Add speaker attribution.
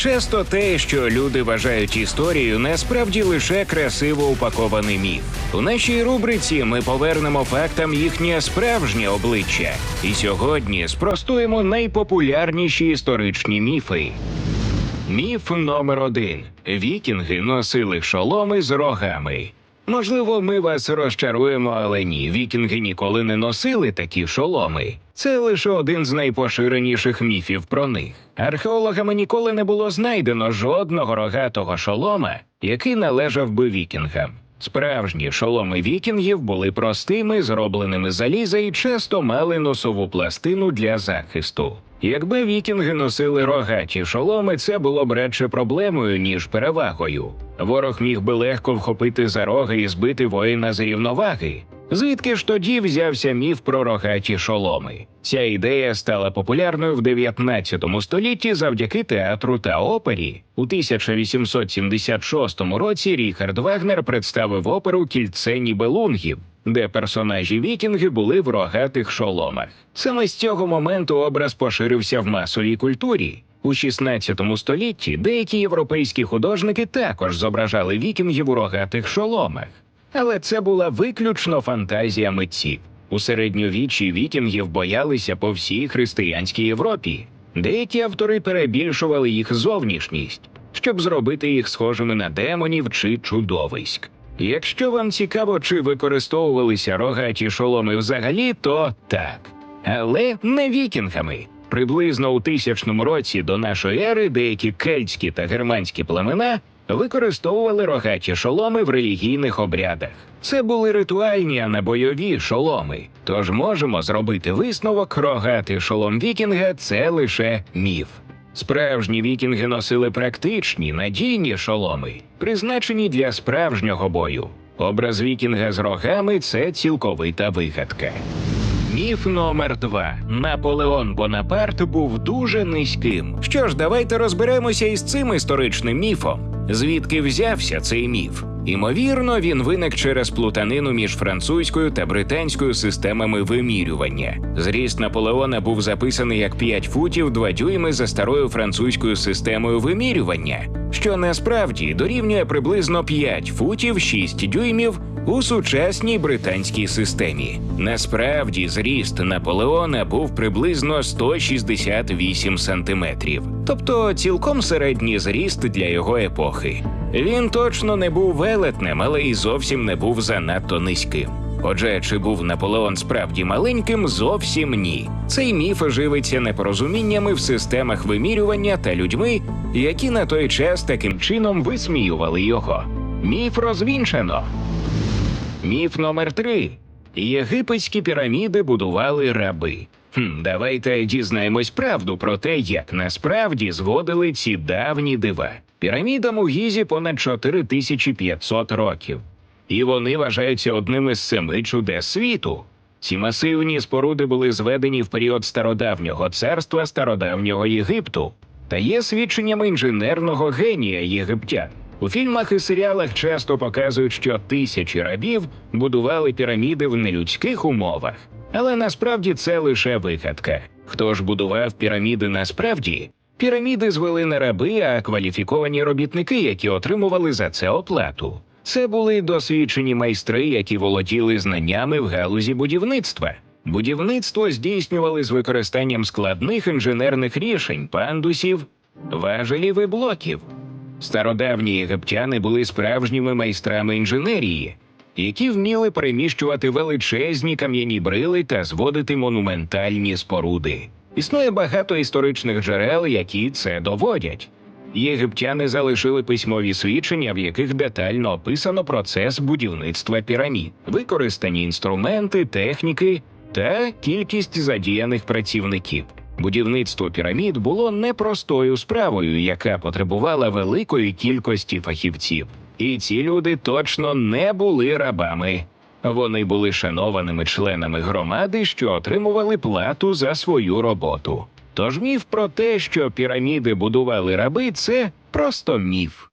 Speaker 1: Часто те, що люди вважають історією, насправді лише красиво упакований міф. У нашій рубриці ми повернемо фактам їхнє справжнє обличчя. І сьогодні спростуємо найпопулярніші історичні міфи. Міф номер один: Вікінги носили шоломи з рогами. Можливо, ми вас розчаруємо, але ні, вікінги ніколи не носили такі шоломи. Це лише один з найпоширеніших міфів про них. Археологами ніколи не було знайдено жодного рогатого шолома, який належав би вікінгам. Справжні шоломи вікінгів були простими, зробленими заліза і часто мали носову пластину для захисту. Якби вікінги носили рогаті шоломи, це було б радше проблемою, ніж перевагою. Ворог міг би легко вхопити за роги і збити воїна з рівноваги. Звідки ж тоді взявся міф про рогаті шоломи? Ця ідея стала популярною в 19 столітті завдяки театру та опері. У 1876 році Ріхард Вагнер представив оперу Кільце Нібелунгів, де персонажі вікінги були в рогатих шоломах. Саме з цього моменту образ поширився в масовій культурі. У 16 столітті деякі європейські художники також зображали вікінгів у рогатих шоломах. Але це була виключно фантазія митців. У середньовіччі вікінгів боялися по всій християнській Європі. Деякі автори перебільшували їх зовнішність, щоб зробити їх схожими на демонів чи чудовиськ. Якщо вам цікаво, чи використовувалися рогаті шоломи взагалі, то так. Але не вікінгами. Приблизно у тисячному році до нашої ери деякі кельтські та германські племена використовували рогаті шоломи в релігійних обрядах. Це були ритуальні, а не бойові шоломи. Тож можемо зробити висновок, рогатий шолом вікінга це лише міф. Справжні вікінги носили практичні, надійні шоломи, призначені для справжнього бою. Образ вікінга з рогами це цілковита вигадка. Міф номер два. Наполеон Бонапарт був дуже низьким. Що ж, давайте розберемося із цим історичним міфом. Звідки взявся цей міф? Імовірно, він виник через плутанину між французькою та британською системами вимірювання. Зріст Наполеона був записаний як 5 футів 2 дюйми за старою французькою системою вимірювання, що насправді дорівнює приблизно 5 футів 6 дюймів у сучасній британській системі. Насправді, зріст Наполеона був приблизно 168 сантиметрів, тобто цілком середній зріст для його епохи. Він точно не був велетнем, але й зовсім не був занадто низьким. Отже, чи був Наполеон справді маленьким? Зовсім ні. Цей міф живиться непорозуміннями в системах вимірювання та людьми, які на той час таким чином висміювали його. Міф розвінчано. Міф номер три. Єгипетські піраміди будували раби. Хм, давайте дізнаємось правду про те, як насправді зводили ці давні дива. Пірамідам у Гізі понад 4500 років. І вони вважаються одним із семи чудес світу. Ці масивні споруди були зведені в період стародавнього царства стародавнього Єгипту та є свідченнями інженерного генія єгиптян. У фільмах і серіалах часто показують, що тисячі рабів будували піраміди в нелюдських умовах. Але насправді це лише вигадка. Хто ж будував піраміди насправді? Піраміди звели не раби, а кваліфіковані робітники, які отримували за це оплату. Це були досвідчені майстри, які володіли знаннями в галузі будівництва. Будівництво здійснювали з використанням складних інженерних рішень, пандусів, важелів і блоків. Стародавні єгиптяни були справжніми майстрами інженерії, які вміли переміщувати величезні кам'яні брили та зводити монументальні споруди. Існує багато історичних джерел, які це доводять. Єгиптяни залишили письмові свідчення, в яких детально описано процес будівництва пірамід, використані інструменти, техніки та кількість задіяних працівників. Будівництво пірамід було непростою справою, яка потребувала великої кількості фахівців. І ці люди точно не були рабами. Вони були шанованими членами громади, що отримували плату за свою роботу. Тож міф про те, що піраміди будували раби, це просто міф.